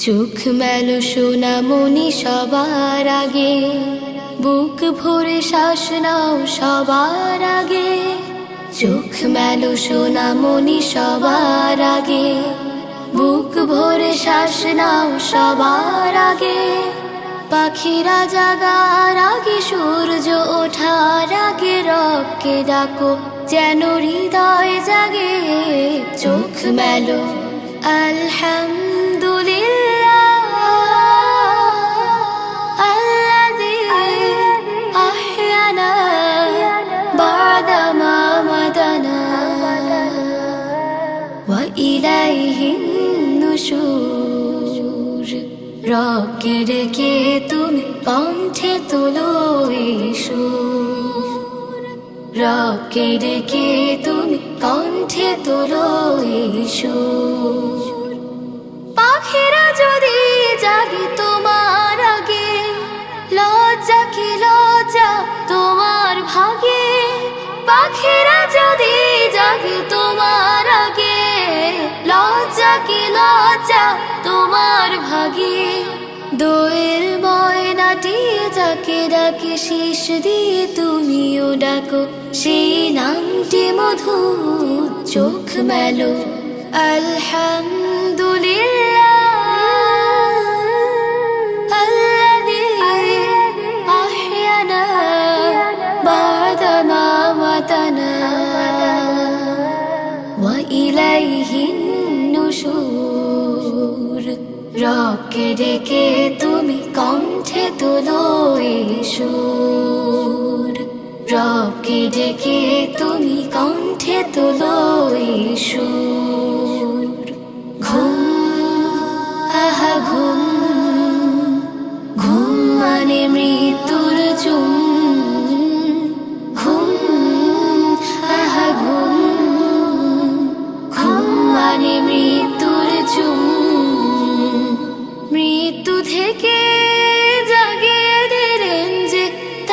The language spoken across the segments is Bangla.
চোখ মেলো সোনামণি সবার আগে। বুক ভরে শ্বাস নাও সবার আগে। চোখ মেলো সোনামণি সবার আগে। বুক ভরে শ্বাস নাও সবার আগে। পাখিরা জাগার আগে, সূর্য ওঠার আগে, রবকে ডাকো যেন হৃদয় জাগে। চোখ মেলো আলহামদুলিল্লাহ গাই হিন্দু সুর। রকের কে তুমি কণ্ঠে তোলো ইসু রকের কে তুমি কণ্ঠে তোলো ইসু পাখিরা যদি জাগি তোমার আগে, লজ্জা কি লজ্জা তোমার ভাগে? পাখিরা যদি জাগি তোমার কি লজ্জা তোমার ভাগে। দোয়েল ময়নাটি যাকে ডাকে শীষ দিয়ে তুমিও ডাকো। সেই নামটি মধু চোখ মেলো। আলহামদুলিল্লাহ আল্লাদি আহিয়ানা, বাদামা, মাতানা। ওয়া ইলাইহি রবকে ডেকে তুমি কণ্ঠে তোলো সুর। রবকে ডেকে তুমি কণ্ঠে তোলো সুর।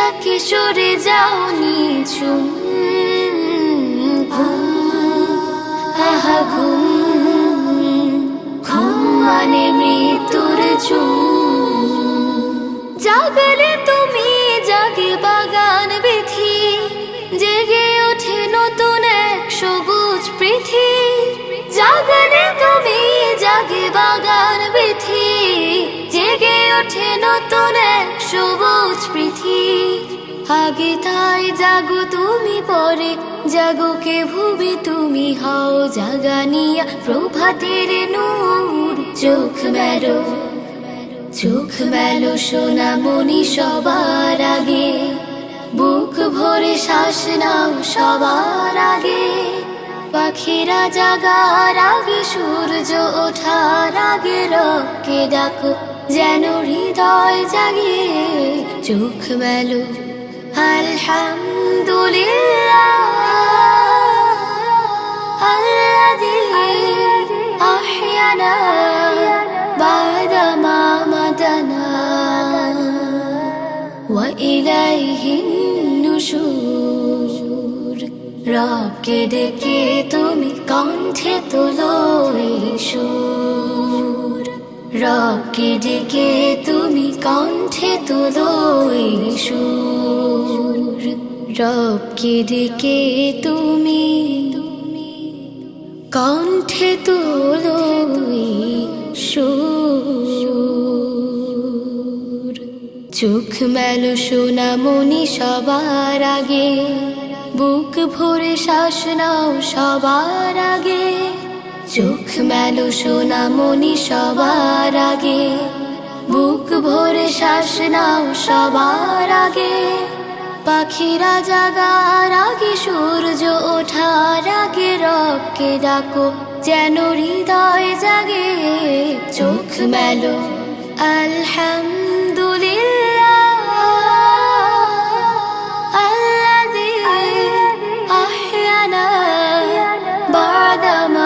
তাকে সরে যাও ঘুম আহা ঘুম। ঘুম মানে মৃত্যুর চুম তাই জাগো তুমি পরে জাগোকে ভুবি তুমি হও জাগানিয়া, প্রভাতের নূর, চোখ মেরো চোখ মেলো সোনা মনি সবার আগে, বুক ভরে শ্বাস নাও সবার আগে, পাখিরা জাগার আগে সূর্য ওঠার আগে রবকে ডাকো, যেন হৃদয় জাগে চোখ মেলো। আলহামদুলিল্লাহ الذي أحيانا بعدما ماتنا وإليه النشور রবকে ডেকে তুমি কণ্ঠে তোলো এই সুর রবকে ডেকে তুমি কণ্ঠে তোলো সুর। রবকে ডেকে তুমি কণ্ঠে তোলো সুর। চোখ মেলো সোনামণি সবার আগে, বুক ভরে শ্বাস নাও সবার আগে। চোখ মেলো সোনামণি সবার আগে। বুক ভরে শ্বাস নাও সবার আগে। পাখিরা জাগার আগে, সূর্য ওঠার আগে রবকে ডাকো, যেন হৃদয় জাগে। চোখ মেলো, আলহামদুলিল্লাহ আল্লাহ বাদাম।